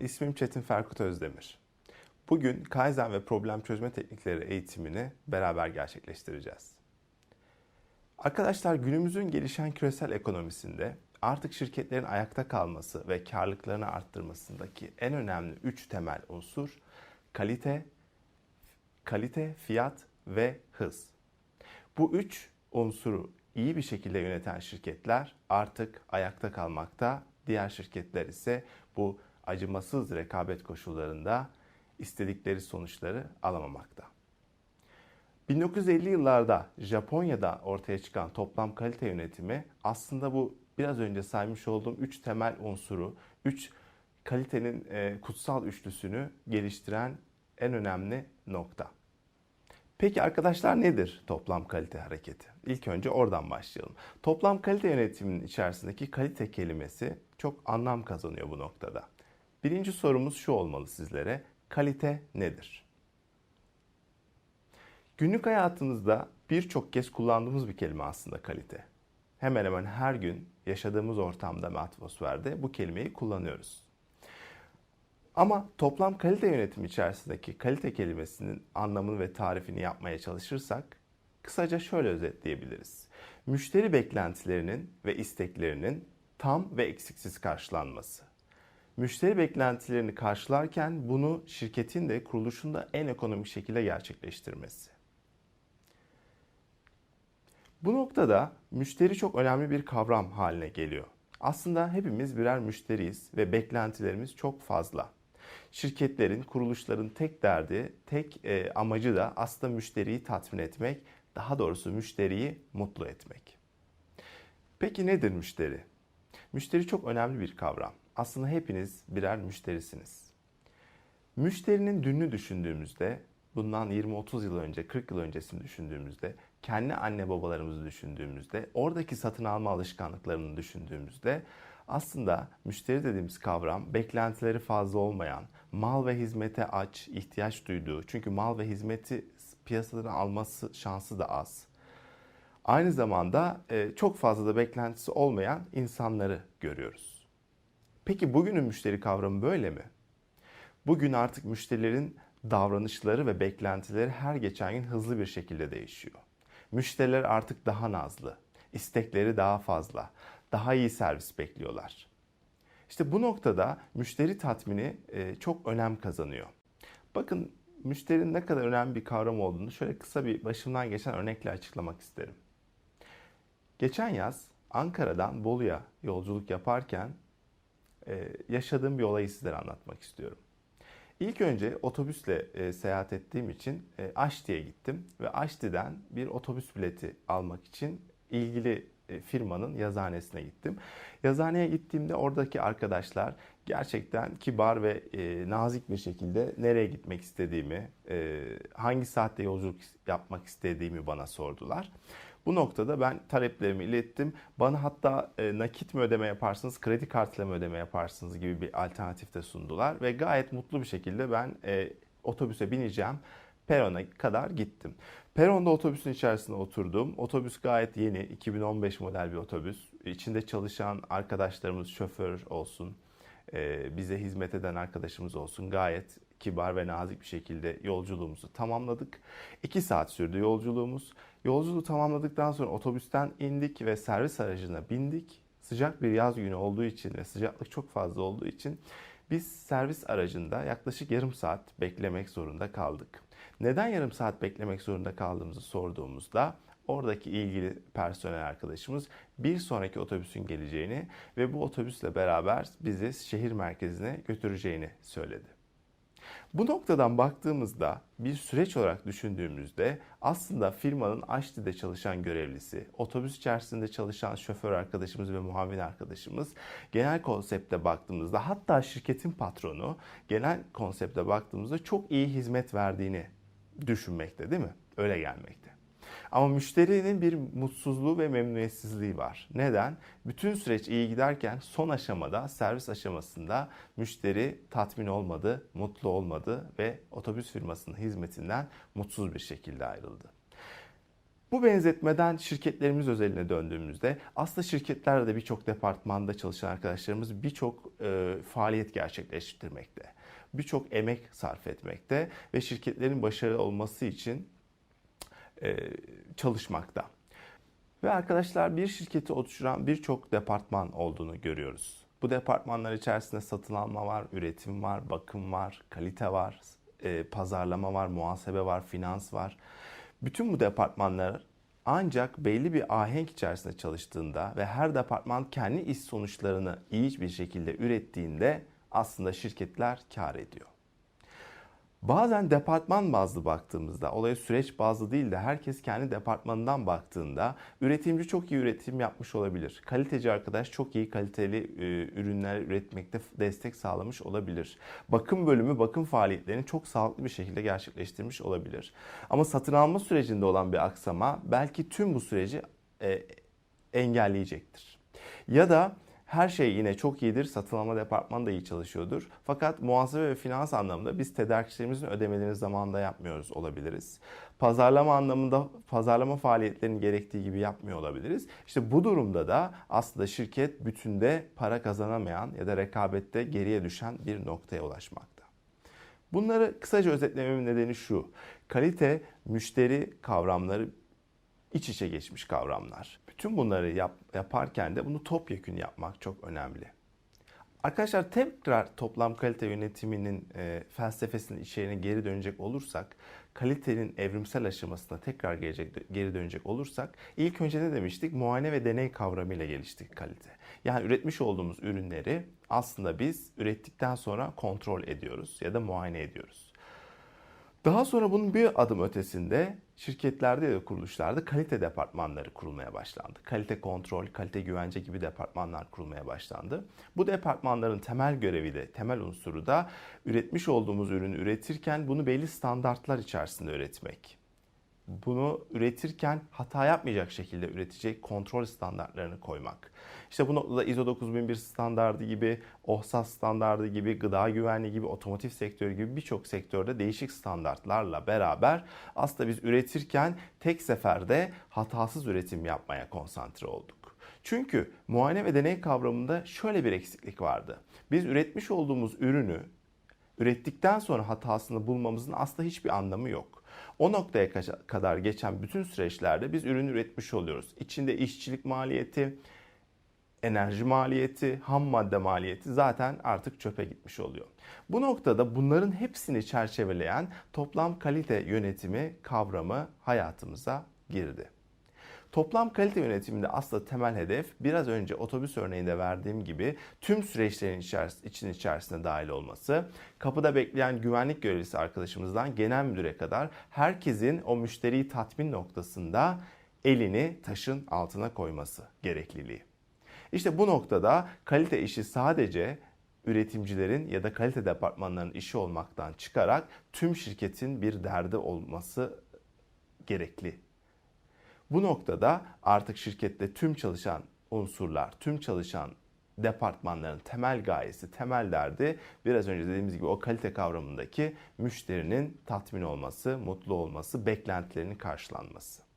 İsmim Çetin Ferkut Özdemir. Bugün Kaizen ve problem çözme teknikleri eğitimini beraber gerçekleştireceğiz. Arkadaşlar günümüzün gelişen küresel ekonomisinde artık şirketlerin ayakta kalması ve karlılıklarını arttırmasındaki en önemli üç temel unsur kalite, kalite, fiyat ve hız. Bu üç unsuru iyi bir şekilde yöneten şirketler artık ayakta kalmakta. Diğer şirketler ise bu acımasız rekabet koşullarında istedikleri sonuçları alamamakta. 1950 yıllarda Japonya'da ortaya çıkan toplam kalite yönetimi aslında bu biraz önce saymış olduğum üç temel unsuru, üç kalitenin e, kutsal üçlüsünü geliştiren en önemli nokta. Peki arkadaşlar nedir toplam kalite hareketi? İlk önce oradan başlayalım. Toplam kalite yönetiminin içerisindeki kalite kelimesi çok anlam kazanıyor bu noktada. Birinci sorumuz şu olmalı sizlere. Kalite nedir? Günlük hayatımızda birçok kez kullandığımız bir kelime aslında kalite. Hemen hemen her gün yaşadığımız ortamda ve atmosferde bu kelimeyi kullanıyoruz. Ama toplam kalite yönetimi içerisindeki kalite kelimesinin anlamını ve tarifini yapmaya çalışırsak kısaca şöyle özetleyebiliriz. Müşteri beklentilerinin ve isteklerinin tam ve eksiksiz karşılanması. Müşteri beklentilerini karşılarken bunu şirketin de kuruluşun da en ekonomik şekilde gerçekleştirmesi. Bu noktada müşteri çok önemli bir kavram haline geliyor. Aslında hepimiz birer müşteriyiz ve beklentilerimiz çok fazla. Şirketlerin, kuruluşların tek derdi, tek e, amacı da aslında müşteriyi tatmin etmek, daha doğrusu müşteriyi mutlu etmek. Peki nedir müşteri? Müşteri çok önemli bir kavram. Aslında hepiniz birer müşterisiniz. Müşterinin dününü düşündüğümüzde, bundan 20-30 yıl önce, 40 yıl öncesini düşündüğümüzde, kendi anne babalarımızı düşündüğümüzde, oradaki satın alma alışkanlıklarını düşündüğümüzde aslında müşteri dediğimiz kavram beklentileri fazla olmayan, mal ve hizmete aç, ihtiyaç duyduğu, çünkü mal ve hizmeti piyasadan alması şansı da az. Aynı zamanda e, çok fazla da beklentisi olmayan insanları görüyoruz. Peki bugünün müşteri kavramı böyle mi? Bugün artık müşterilerin davranışları ve beklentileri her geçen gün hızlı bir şekilde değişiyor. Müşteriler artık daha nazlı, istekleri daha fazla, daha iyi servis bekliyorlar. İşte bu noktada müşteri tatmini e, çok önem kazanıyor. Bakın müşterinin ne kadar önemli bir kavram olduğunu şöyle kısa bir başımdan geçen örnekle açıklamak isterim. Geçen yaz Ankara'dan Bolu'ya yolculuk yaparken yaşadığım bir olayı sizlere anlatmak istiyorum. İlk önce otobüsle e, seyahat ettiğim için e, Aşti'ye gittim ve Aşti'den bir otobüs bileti almak için ilgili e, firmanın yazhanesine gittim. Yazhaneye gittiğimde oradaki arkadaşlar gerçekten kibar ve e, nazik bir şekilde nereye gitmek istediğimi, e, hangi saatte yolculuk yapmak istediğimi bana sordular. Bu noktada ben taleplerimi ilettim. Bana hatta e, nakit mi ödeme yaparsınız, kredi kartıyla mı ödeme yaparsınız gibi bir alternatif de sundular. Ve gayet mutlu bir şekilde ben e, otobüse bineceğim. Perona kadar gittim. Peronda otobüsün içerisinde oturdum. Otobüs gayet yeni, 2015 model bir otobüs. İçinde çalışan arkadaşlarımız şoför olsun, e, bize hizmet eden arkadaşımız olsun. Gayet kibar ve nazik bir şekilde yolculuğumuzu tamamladık. 2 saat sürdü yolculuğumuz. Yolculuğu tamamladıktan sonra otobüsten indik ve servis aracına bindik. Sıcak bir yaz günü olduğu için ve sıcaklık çok fazla olduğu için biz servis aracında yaklaşık yarım saat beklemek zorunda kaldık. Neden yarım saat beklemek zorunda kaldığımızı sorduğumuzda oradaki ilgili personel arkadaşımız bir sonraki otobüsün geleceğini ve bu otobüsle beraber bizi şehir merkezine götüreceğini söyledi. Bu noktadan baktığımızda bir süreç olarak düşündüğümüzde aslında firmanın Aşti'de çalışan görevlisi, otobüs içerisinde çalışan şoför arkadaşımız ve muavin arkadaşımız genel konsepte baktığımızda hatta şirketin patronu genel konsepte baktığımızda çok iyi hizmet verdiğini düşünmekte değil mi? Öyle gelmekte. Ama müşterinin bir mutsuzluğu ve memnuniyetsizliği var. Neden? Bütün süreç iyi giderken son aşamada, servis aşamasında müşteri tatmin olmadı, mutlu olmadı ve otobüs firmasının hizmetinden mutsuz bir şekilde ayrıldı. Bu benzetmeden şirketlerimiz özeline döndüğümüzde aslında şirketlerde de birçok departmanda çalışan arkadaşlarımız birçok e, faaliyet gerçekleştirmekte. Birçok emek sarf etmekte ve şirketlerin başarılı olması için çalışmakta. Ve arkadaşlar bir şirketi oluşturan birçok departman olduğunu görüyoruz. Bu departmanlar içerisinde satın alma var, üretim var, bakım var, kalite var, e, pazarlama var, muhasebe var, finans var. Bütün bu departmanlar ancak belli bir ahenk içerisinde çalıştığında ve her departman kendi iş sonuçlarını iyi bir şekilde ürettiğinde aslında şirketler kar ediyor. Bazen departman bazlı baktığımızda, olaya süreç bazlı değil de herkes kendi departmanından baktığında üretimci çok iyi üretim yapmış olabilir. Kaliteci arkadaş çok iyi kaliteli e, ürünler üretmekte destek sağlamış olabilir. Bakım bölümü bakım faaliyetlerini çok sağlıklı bir şekilde gerçekleştirmiş olabilir. Ama satın alma sürecinde olan bir aksama belki tüm bu süreci e, engelleyecektir. Ya da her şey yine çok iyidir. Satın alma departmanı da iyi çalışıyordur. Fakat muhasebe ve finans anlamında biz tedarikçilerimizin ödemelerini zamanında yapmıyoruz olabiliriz. Pazarlama anlamında pazarlama faaliyetlerini gerektiği gibi yapmıyor olabiliriz. İşte bu durumda da aslında şirket bütünde para kazanamayan ya da rekabette geriye düşen bir noktaya ulaşmakta. Bunları kısaca özetlememin nedeni şu. Kalite, müşteri kavramları iç içe geçmiş kavramlar. Bütün bunları yap, yaparken de bunu topyekün yapmak çok önemli. Arkadaşlar tekrar toplam kalite yönetiminin e, felsefesinin içeriğine geri dönecek olursak, kalitenin evrimsel aşamasına tekrar gelecek, geri dönecek olursak, ilk önce ne demiştik? Muayene ve deney kavramıyla geliştik kalite. Yani üretmiş olduğumuz ürünleri aslında biz ürettikten sonra kontrol ediyoruz ya da muayene ediyoruz. Daha sonra bunun bir adım ötesinde şirketlerde ya da kuruluşlarda kalite departmanları kurulmaya başlandı. Kalite kontrol, kalite güvence gibi departmanlar kurulmaya başlandı. Bu departmanların temel görevi de, temel unsuru da üretmiş olduğumuz ürünü üretirken bunu belli standartlar içerisinde üretmek. Bunu üretirken hata yapmayacak şekilde üretecek kontrol standartlarını koymak. İşte bu noktada ISO 9001 standardı gibi, OHSAS standardı gibi, gıda güvenliği gibi, otomotiv sektörü gibi birçok sektörde değişik standartlarla beraber aslında biz üretirken tek seferde hatasız üretim yapmaya konsantre olduk. Çünkü muayene ve deney kavramında şöyle bir eksiklik vardı. Biz üretmiş olduğumuz ürünü ürettikten sonra hatasını bulmamızın aslında hiçbir anlamı yok. O noktaya kadar geçen bütün süreçlerde biz ürün üretmiş oluyoruz. İçinde işçilik maliyeti, enerji maliyeti, ham madde maliyeti zaten artık çöpe gitmiş oluyor. Bu noktada bunların hepsini çerçeveleyen toplam kalite yönetimi kavramı hayatımıza girdi. Toplam kalite yönetiminde aslında temel hedef biraz önce otobüs örneğinde verdiğim gibi tüm süreçlerin içeris için içerisine dahil olması, kapıda bekleyen güvenlik görevlisi arkadaşımızdan genel müdüre kadar herkesin o müşteriyi tatmin noktasında elini taşın altına koyması gerekliliği. İşte bu noktada kalite işi sadece üretimcilerin ya da kalite departmanlarının işi olmaktan çıkarak tüm şirketin bir derdi olması gerekli. Bu noktada artık şirkette tüm çalışan unsurlar, tüm çalışan departmanların temel gayesi, temel derdi biraz önce dediğimiz gibi o kalite kavramındaki müşterinin tatmin olması, mutlu olması, beklentilerinin karşılanması.